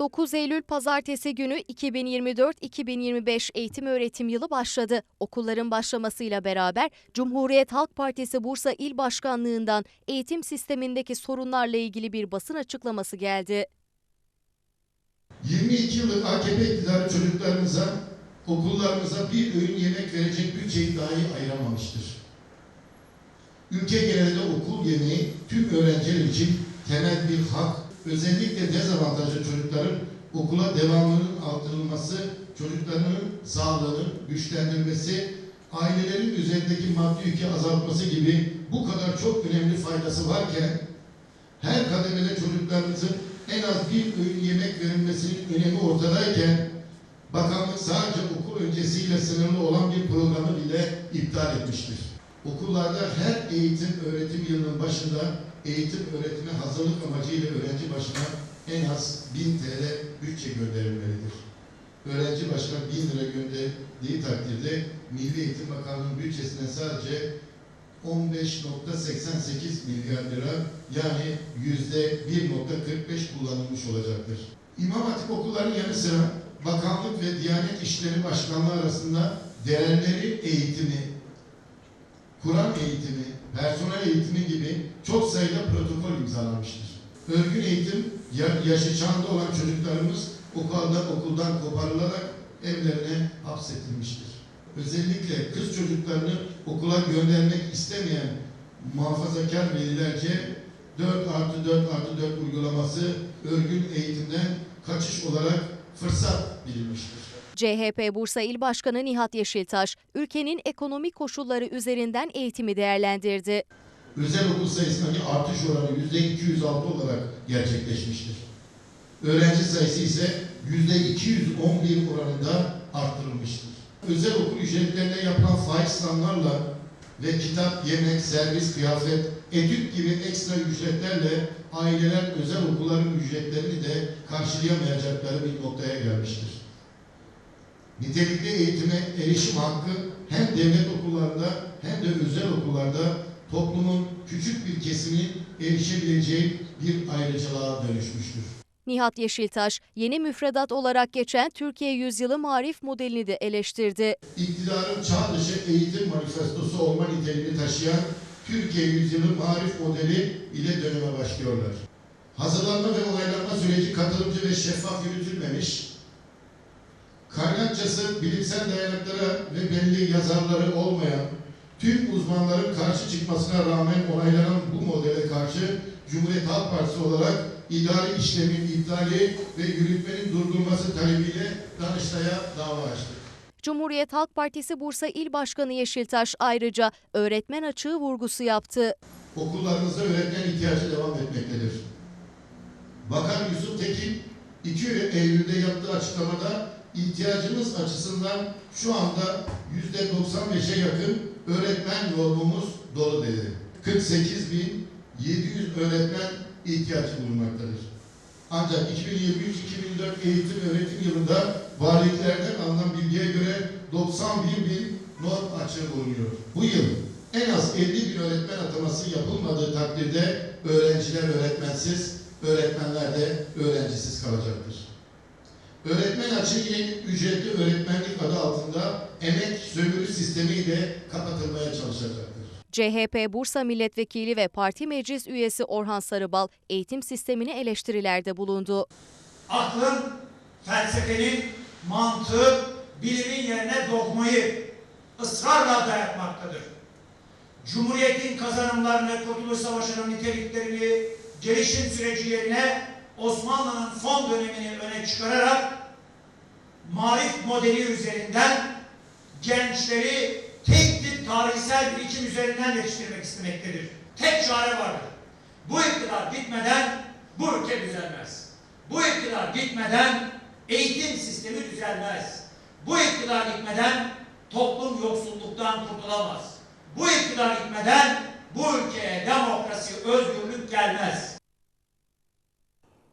9 Eylül Pazartesi günü 2024-2025 eğitim öğretim yılı başladı. Okulların başlamasıyla beraber Cumhuriyet Halk Partisi Bursa İl Başkanlığından eğitim sistemindeki sorunlarla ilgili bir basın açıklaması geldi. 22 yıllık AKP iktidarı çocuklarımıza, okullarımıza bir öğün yemek verecek bütçeyi dahi ayıramamıştır. Ülke genelinde okul yemeği tüm öğrenciler için temel bir hak, özellikle dezavantajlı çocukların okula devamının artırılması, çocukların sağlığını güçlendirmesi, ailelerin üzerindeki maddi yükü azaltması gibi bu kadar çok önemli faydası varken, her kademede çocuklarımızın en az bir öğün yemek verilmesinin önemi ortadayken bakanlık sadece okul öncesiyle sınırlı olan bir programı bile iptal etmiştir. Okullarda her eğitim öğretim yılının başında eğitim öğretime hazırlık amacıyla öğrenci başına en az 1000 TL bütçe gönderilmelidir. Öğrenci başına 1000 lira gönderdiği takdirde Milli Eğitim Bakanlığı'nın bütçesinden sadece 15.88 milyar lira yani yüzde 1.45 kullanılmış olacaktır. İmam Hatip okullarının yanı sıra bakanlık ve Diyanet İşleri Başkanlığı arasında değerleri eğitimi, Kur'an eğitimi, personel eğitimi gibi çok sayıda protokol imzalanmıştır. Örgün eğitim ya- yaşı çağında olan çocuklarımız okuldan okuldan koparılarak evlerine hapsetilmiştir. Özellikle kız çocuklarını okula göndermek istemeyen muhafazakar velilerce 4 artı 4 artı 4 uygulaması örgün eğitimden kaçış olarak fırsat bilinmiştir. CHP Bursa İl Başkanı Nihat Yeşiltaş, ülkenin ekonomik koşulları üzerinden eğitimi değerlendirdi. özel okul sayısındaki artış oranı yüzde 206 olarak gerçekleşmiştir. Öğrenci sayısı ise yüzde 211 oranında arttırılmıştır. Özel okul ücretlerine yapılan faiz zamlarla ve kitap, yemek, servis, kıyafet, etüt gibi ekstra ücretlerle aileler özel okulların ücretlerini de karşılayamayacakları bir noktaya gelmiştir. Nitelikli eğitime erişim hakkı hem devlet okullarında hem de özel okullarda toplumun küçük bir kesiminin erişebileceği bir ayrıcalığa dönüşmüştür. Nihat Yeşiltaş, yeni müfredat olarak geçen Türkiye Yüzyılı Marif modelini de eleştirdi. İktidarın çağ dışı eğitim manifestosu olma niteliğini taşıyan Türkiye Yüzyılı Marif modeli ile döneme başlıyorlar. Hazırlanma ve onaylanma süreci katılımcı ve şeffaf yürütülmemiş, kaynakçası bilimsel dayanaklara ve belli yazarları olmayan tüm uzmanların karşı çıkmasına rağmen onaylanan bu modele karşı Cumhuriyet Halk Partisi olarak idari işlemin iptali ve yürütmenin durdurulması talebiyle Danıştay'a dava açtık. Cumhuriyet Halk Partisi Bursa İl Başkanı Yeşiltaş ayrıca öğretmen açığı vurgusu yaptı. Okullarımızda öğretmen ihtiyacı devam etmektedir. Bakan Yusuf Tekin 2 Eylül'de yaptığı açıklamada ihtiyacımız açısından şu anda %95'e yakın öğretmen yolumuz dolu dedi. 48.700 öğretmen ihtiyacı bulunmaktadır. Ancak 2023-2024 eğitim öğretim yılında valiliklerden alınan bilgiye göre 91 bin norm açığı bulunuyor. Bu yıl en az 50 bin öğretmen ataması yapılmadığı takdirde öğrenciler öğretmensiz, öğretmenler de öğrencisiz kalacaktır. Öğretmen açığı ücretli öğretmenlik adı altında emek sömürü sistemiyle kapatılmaya çalışacaktır. CHP Bursa Milletvekili ve Parti Meclis Üyesi Orhan Sarıbal eğitim sistemine eleştirilerde bulundu. aklın, felsefenin, mantığı, bilimin yerine dogmayı ısrarla dayatmaktadır. Cumhuriyetin kazanımlarını, Kurtuluş Savaşı'nın niteliklerini, gelişim süreci yerine Osmanlı'nın son dönemini öne çıkararak marif modeli üzerinden gençleri tek tip tarihsel birikim üzerinden yetiştirmek istemektedir. Tek çare vardır. Bu iktidar bitmeden bu ülke düzelmez. Bu iktidar gitmeden eğitim sistemi düzelmez. Bu iktidar gitmeden toplum yoksulluktan kurtulamaz. Bu iktidar gitmeden bu ülkeye demokrasi, özgürlük gelmez.